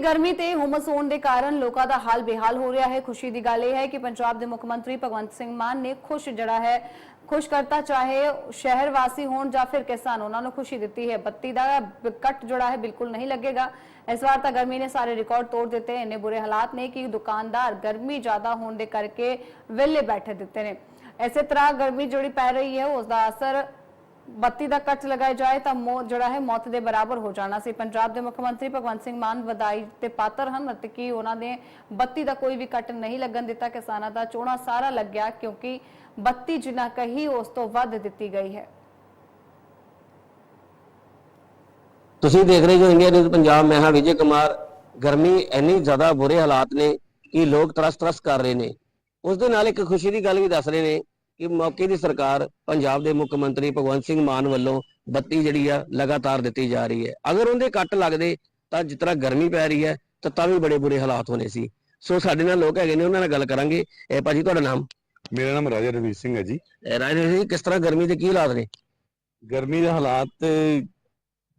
ਗਰਮੀ ਤੇ ਹੁਮਸ ਹੋਣ ਦੇ ਕਾਰਨ ਲੋਕਾਂ ਦਾ ਹਾਲ ਬੇਹਾਲ ਹੋ ਰਿਹਾ ਹੈ। ਖੁਸ਼ੀ ਦੀ ਗੱਲ ਇਹ ਹੈ ਕਿ ਪੰਜਾਬ ਦੇ ਮੁੱਖ ਮੰਤਰੀ ਭਗਵੰਤ ਸਿੰਘ ਮਾਨ ਨੇ ਖੁਸ਼ ਜਿਹੜਾ ਹੈ। ਖੁਸ਼ ਕਰਤਾ ਚਾਹੇ ਸ਼ਹਿਰ ਵਾਸੀ ਹੋਣ ਜਾਂ ਫਿਰ ਕਿਸਾਨ, ਉਹਨਾਂ ਨੂੰ ਖੁਸ਼ੀ ਦਿੱਤੀ ਹੈ। ਬੱਤੀ ਦਾ ਕੱਟ ਜਿਹੜਾ ਹੈ, ਬਿਲਕੁਲ ਨਹੀਂ ਲੱਗੇਗਾ। ਇਸ ਵਾਰ ਤਾਂ ਗਰਮੀ ਨੇ ਸਾਰੇ ਰਿਕਾਰਡ ਤੋੜ ਦਿੱਤੇ। ਇੰਨੇ ਬੁਰੇ ਹਾਲਾਤ ਨੇ ਕਿ ਦੁਕਾਨਦਾਰ ਗਰਮੀ ਜ਼ਿਆਦਾ ਹੋਣ ਦੇ ਕਰਕੇ ਵਿਹਲੇ ਬੈਠੇ ਦਿੱਤੇ ਨੇ। ਇਸੇ ਤਰ੍ਹਾਂ ਗਰਮੀ ਜਿਹੜੀ ਪੈ ਰਹੀ ਹੈ ਉਸ ਦਾ ਅਸਰ ਬੱਤੀ ਦਾ ਕੱਟ ਲਗਾਇਆ ਜਾਏ ਤਾਂ ਜਿਹੜਾ ਹੈ ਮੌਤ ਦੇ ਬਰਾਬਰ ਹੋ ਜਾਣਾ ਸੀ। ਪੰਜਾਬ ਦੇ ਮੁੱਖ ਮੰਤਰੀ ਭਗਵੰਤ ਸਿੰਘ ਮਾਨ ਵਧਾਈ ਤੇ ਪਾਤਰ ਹਨ ਅਤੇ ਕਿ ਉਹਨਾਂ ਨੇ ਬੱਤੀ ਦਾ ਕੋਈ ਵੀ ਕੱਟ ਨਹੀਂ ਲੱਗਣ ਦਿੱਤਾ, ਕਿਸਾਨਾਂ ਦਾ ਚੋਣਾ ਸਾਰਾ ਲੱਗਿਆ ਕਿਉਂਕਿ ਬੱਤੀ ਜਿੰਨਾ ਕਹੀ ਉਸ ਤੋਂ ਵੱਧ ਦਿੱਤੀ ਗਈ ਹੈ। ਤੁਸੀਂ ਦੇਖ ਰਹੇ ਹੋ ਇੰਡੀਆ ਨਿਊਜ਼ ਪੰਜਾਬ, ਮੈਂ ਹਾਂ ਵਿਜੇ ਕੁਮਾਰ। ਗਰਮੀ ਇੰਨੀ ਜ਼ਿਆਦਾ ਬੁਰੇ ਹਾਲਾਤ ਨੇ ਕਿ ਲੋਕ ਤਰਸ ਤਰਸ ਕਰ ਰਹੇ ਨੇ। ਉਸ ਦੇ ਨਾਲ ਇੱਕ ਖੁਸ਼ੀ ਦੀ ਗੱਲ ਵੀ ਦੱਸ ਰਹੇ ਨੇ ਕਿ ਮੌਕੇ ਦੀ ਸਰਕਾਰ ਪੰਜਾਬ ਦੇ ਮੁੱਖ ਮੰਤਰੀ ਭਗਵੰਤ ਸਿੰਘ ਮਾਨ ਵੱਲੋਂ ਬੱਤੀ ਜਿਹੜੀ ਆ ਲਗਾਤਾਰ ਦਿੱਤੀ ਜਾ ਰਹੀ ਹੈ। ਅਗਰ ਉਹਦੇ ਕੱਟ ਲੱਗਦੇ ਤਾਂ ਜਿਸ ਤਰ੍ਹਾਂ ਗਰਮੀ ਪੈ ਰਹੀ ਹੈ ਤਾਂ ਤਾਂ ਵੀ ਬੜੇ ਬੁਰੇ ਹਾਲਾਤ ਹੋਣੇ ਸੀ। ਸੋ ਸਾਡੇ ਨਾਲ ਲੋਕ ਹੈਗੇ ਨੇ ਉਹਨਾਂ ਨਾਲ ਗੱਲ ਕਰਾਂਗੇ। ਇਹ ਭਾਜੀ ਤੁਹਾਡਾ ਨਾਮ? ਮੇਰਾ ਨਾਮ ਰਾਜਾ ਰਵੀਰ ਸਿੰਘ ਹੈ ਜੀ। ਰਾਜੇ ਜੀ ਕਿਸ ਤਰ੍ਹਾਂ ਗਰਮੀ ਦੇ ਕੀ ਹਾਲਾਤ ਨੇ? ਗਰਮੀ ਦੇ ਹਾਲਾਤ ਤੇ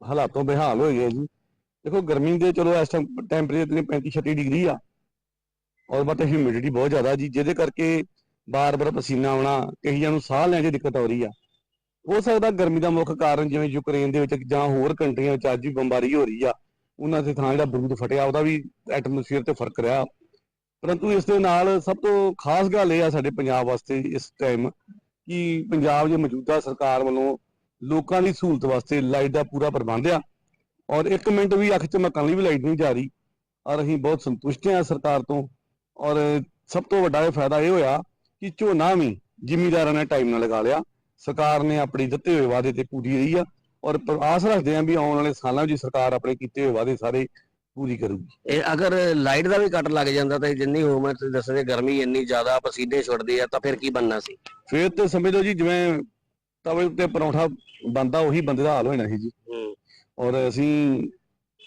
ਹਾਲਾਤੋਂ ਬੇਹਾਲ ਹੋਏ ਗਏ ਜੀ। ਦੇਖੋ ਗਰਮੀ ਦੇ ਚਲੋ ਇਸ ਟਾਈਮ ਟੈਂਪਰੇਚਰ 35 36 ਡਿਗਰੀ ਆ। ਔਰ ਬਟ ਹਿਊਮਿਡਿਟੀ ਬਹੁਤ ਜ਼ਿਆਦਾ ਜੀ ਜਿਹਦੇ ਕਰਕੇ ਬਾਰ-ਬਾਰ ਪਸੀਨਾ ਆਉਣਾ ਕਈਆਂ ਨੂੰ ਸਾਹ ਲੈਣ 'ਚ ਦਿੱਕਤ ਆ ਰਹੀ ਆ। ਹੋ ਸਕਦਾ ਗਰਮੀ ਦਾ ਮੁੱਖ ਕਾਰਨ ਜਿਵੇਂ ਯੂਕਰੇਨ ਦੇ ਵਿੱਚ ਜਾਂ ਹੋਰ ਕੰਟਰੀਆਂ ਵਿੱਚ ਅੱਜ ਵੀ ਬੰਬਾਰੀ ਹੋ ਰਹੀ ਆ, ਉਹਨਾਂ ਦੇ ਥਾਂ ਜਿਹੜਾ ਬਰੂਦ ਫਟਿਆ, ਉਹਦਾ ਵੀ ਐਟਮੋਸਫੀਅਰ ਤੇ ਫ਼ਰਕ ਰਿਹਾ। ਪਰੰਤੂ ਇਸ ਦੇ ਨਾਲ ਸਭ ਤੋਂ ਖਾਸ ਗੱਲ ਇਹ ਆ ਸਾਡੇ ਪੰਜਾਬ ਵਾਸਤੇ ਇਸ ਟਾਈਮ ਕਿ ਪੰਜਾਬ ਦੇ ਮੌਜੂਦਾ ਸਰਕਾਰ ਵੱਲੋਂ ਲੋਕਾਂ ਦੀ ਸਹੂਲਤ ਵਾਸਤੇ ਲਾਈਟ ਦਾ ਪੂਰਾ ਪ੍ਰਬੰਧ ਆ। ਔਰ 1 ਮਿੰਟ ਵੀ ਅੱਖ ਝਮਕਣ ਲਈ ਵੀ ਲਾਈਟ ਨਹੀਂ ਜਾ ਰਹੀ। ਔਰ ਅਸੀਂ ਬਹੁਤ ਸੰਤੁਸ਼ਟ ਹਾਂ ਸਰਕਾਰ ਤੋਂ। ਔਰ ਸਭ ਤੋਂ ਵੱਡਾ ਇਹ ਫਾਇਦਾ ਇਹ ਹੋਇਆ ਕਿ ਝੋਨਾ ਵੀ ਜ਼ਿਮੀਦਾਰਾਂ ਨੇ ਟਾਈਮ ਨਾਲ ਲਗਾ ਲਿਆ। ਸਰਕਾਰ ਨੇ ਆਪਣੀ ਦਿੱਤੇ ਹੋਏ ਵਾਅਦੇ ਤੇ ਪੂਰੀ ਰਹੀ ਆ ਔਰ ਆਸ ਰੱਖਦੇ ਹਾਂ ਵੀ ਆਉਣ ਵਾਲੇ ਸਾਲਾਂ ਵਿੱਚ ਸਰਕਾਰ ਆਪਣੇ ਕੀਤੇ ਹੋਏ ਵਾਅਦੇ ਸਾਰੇ ਪੂਰੀ ਕਰੂਗੀ। ਇਹ ਅਗਰ ਲਾਈਟ ਦਾ ਵੀ ਕੱਟ ਲੱਗ ਜਾਂਦਾ ਤਾਂ ਜਿੰਨੀ ਉਮਰ ਤੁਸੀਂ ਦੱਸਦੇ ਗਰਮੀ ਇੰਨੀ ਜ਼ਿਆਦਾ ਪਸੀਨੇ ਛੁੱਟਦੇ ਆ ਤਾਂ ਫਿਰ ਕੀ ਬਣਨਾ ਸੀ? ਫੇਰ ਤੇ ਸਮਝ ਲਓ ਜੀ ਜਿਵੇਂ ਤਵੇ ਉੱਤੇ ਪਰੌਂਠਾ ਬੰਦਾ ਉਹੀ ਬੰਦੇ ਦਾ ਹਾਲ ਹੋ ਜਾਣਾ ਸੀ ਜੀ। ਔਰ ਅਸੀਂ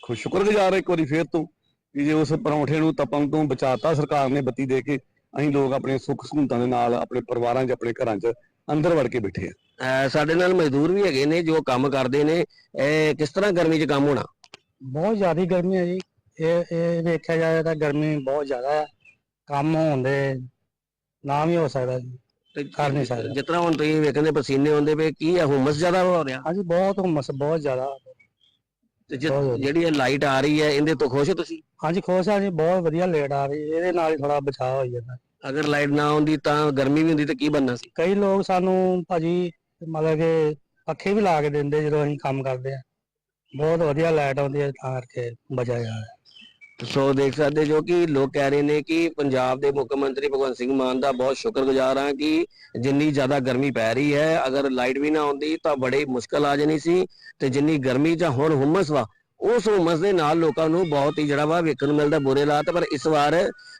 ਖੁਸ਼ ਸ਼ੁਕਰਗੁਜ਼ਾਰ ਹਾਂ ਇੱਕ ਵਾਰੀ ਫੇਰ ਤੋਂ ਕਿ ਜੇ ਉਸ ਪਰੌਂਠੇ ਨੂੰ ਤਪਣ ਤੋਂ ਬਚਾਤਾ ਸਰਕਾਰ ਨੇ ਬੱਤੀ ਦੇ ਕੇ ਅਸੀਂ ਲੋਕ ਆਪਣੇ ਸੁੱਖ ਸਹੂਲਤਾਂ ਦੇ ਨਾਲ ਆਪਣੇ ਪਰਿਵਾਰਾਂ 'ਚ ਆਪਣੇ ਘਰਾਂ 'ਚ ਅੰਦਰ ਵੜ ਕੇ ਬੈਠੇ ਆ ਅਹ ਸਾਡੇ ਨਾਲ ਮਜ਼ਦੂਰ ਵੀ ਹੈਗੇ ਨੇ ਜੋ ਕੰਮ ਕਰਦੇ ਨੇ। ਇਹ ਕਿਸ ਤਰ੍ਹਾਂ ਗਰਮੀ 'ਚ ਕੰਮ ਹੋਣਾ? ਬਹੁਤ ਜ਼ਿਆਦਾ ਗਰਮੀ ਹੈ ਜੀ। ਇਹ ਇਹ ਵੇਖਿਆ ਜਾਏ ਤਾਂ ਗਰਮੀ ਬਹੁਤ ਜ਼ਿਆਦਾ ਹੈ। ਕੰਮ ਹੋਣ ਦੇ ਨਾ ਵੀ ਹੋ ਸਕਦਾ ਜੀ। ਤੇ ਕਰ ਨਹੀਂ ਸਕਦੇ। ਜਿਸ ਤਰ੍ਹਾਂ ਹੁਣ ਤੁਸੀਂ ਵੇਖਦੇ ਪਸੀਨੇ ਆਉਂਦੇ ਪਏ ਕੀ ਆ ਹੁਮਸ ਜ਼ਿਆਦਾ ਹੋ ਰਿਹਾ। ਹਾਂਜੀ ਬਹੁਤ ਹੁਮਸ ਬਹੁਤ ਜ਼ਿਆਦਾ। ਤੇ ਜਿ- ਬਹੁਤ ਜ਼ਿਆਦਾ। ਜਿਹੜੀ ਇਹ ਲਾਈਟ ਆ ਰਹੀ ਹੈ ਇਹਦੇ ਤੋਂ ਖੁਸ਼ ਹੋ ਤੁਸੀਂ? ਹਾਂਜੀ ਖੁਸ਼ ਆ ਜੀ ਬਹੁਤ ਵਧੀਆ ਲੇਟ ਆ ਰਹੀ ਇਹਦੇ ਨਾਲ ਹੀ ਥੋੜਾ ਬਚਾਅ ਹੋ ਜਾਂਦਾ। ਅਗਰ ਲਾਈਟ ਨਾ ਆਉਂਦੀ ਤਾਂ ਗਰਮੀ ਵੀ ਹੁੰਦੀ ਤਾਂ ਕੀ ਬਣਨਾ ਸੀ? ਕਈ ਲੋਕ ਸਾਨੂੰ ਭਾਜੀ ਮਤਲਬ ਕਿ ਪੱਖੇ ਵੀ ਲਾ ਕੇ ਦਿੰਦੇ ਜਦੋਂ ਅਸੀਂ ਕੰਮ ਕਰਦੇ ਆ। ਬਹੁਤ ਵਧੀਆ ਲਾਈਟ ਆਉਂਦੀ ਹੈ ਤਾਂ ਕਰਕੇ ਬਚਾਇਆ ਹੈ ਸੋ ਦੇਖ ਸਕਦੇ ਜੋ ਕਿ ਲੋਕ ਕਹਿ ਰਹੇ ਨੇ ਕਿ ਪੰਜਾਬ ਦੇ ਮੁੱਖ ਮੰਤਰੀ ਭਗਵੰਤ ਸਿੰਘ ਮਾਨ ਦਾ ਬਹੁਤ ਸ਼ੁਕਰਗੁਜ਼ਾਰ ਹਾਂ ਕਿ ਜਿੰਨੀ ਜ਼ਿਆਦਾ ਗਰਮੀ ਪੈ ਰਹੀ ਹੈ ਅਗਰ ਲਾਈਟ ਵੀ ਨਾ ਆਉਂਦੀ ਤਾਂ ਬੜੀ ਮੁਸ਼ਕਲ ਆ ਜਾਣੀ ਸੀ ਤੇ ਜਿੰਨੀ ਗਰਮੀ ਜਾਂ ਹੁਣ ਹੁਮਸ ਵਾ ਉਸ ਹੁਮਸ ਦੇ ਨਾਲ ਲੋਕਾਂ ਨੂੰ ਬਹੁਤ ਹੀ ਜਿਹੜਾ ਵਾ ਵੇਖਣ ਨੂੰ ਮਿਲਦਾ ਬੁਰੇ ਹਾਲਾਤ, ਪਰ ਇਸ ਵਾਰ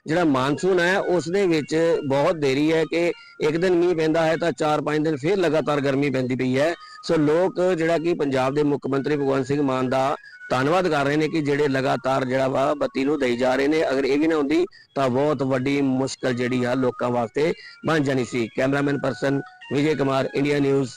ਜਿਹੜਾ ਮਾਨਸੂਨ ਹੈ, ਉਸ ਦੇ ਵਿੱਚ ਬਹੁਤ ਦੇਰੀ ਹੈ ਕਿ ਇੱਕ ਦਿਨ ਮੀਂਹ ਪੈਂਦਾ ਹੈ ਤਾਂ 4-5 ਦਿਨ ਫਿਰ ਲਗਾਤਾਰ ਗਰਮੀ ਪੈਂਦੀ ਪਈ ਹੈ। ਸੋ ਲੋਕ ਜਿਹੜਾ ਕਿ ਪੰਜਾਬ ਦੇ ਮੁੱਖ ਮੰਤਰੀ ਭਗਵੰਤ ਸਿੰਘ ਮਾਨ ਦਾ ਧੰਨਵਾਦ ਕਰ ਰਹੇ ਨੇ ਕਿ ਜਿਹੜੇ ਲਗਾਤਾਰ ਜਿਹੜਾ ਵਾ ਬੱਤੀ ਨੂੰ ਦੇਈ ਜਾ ਰਹੇ ਨੇ। ਅਗਰ ਇਹ ਵੀ ਨਾ ਹੁੰਦੀ ਤਾਂ ਬਹੁਤ ਵੱਡੀ ਮੁਸ਼ਕਲ ਜਿਹੜੀ ਆ ਲੋਕਾਂ ਵਾਸਤੇ ਬਣ ਜਾਣੀ ਸੀ। Cameraman person Vijay Kumar, India News.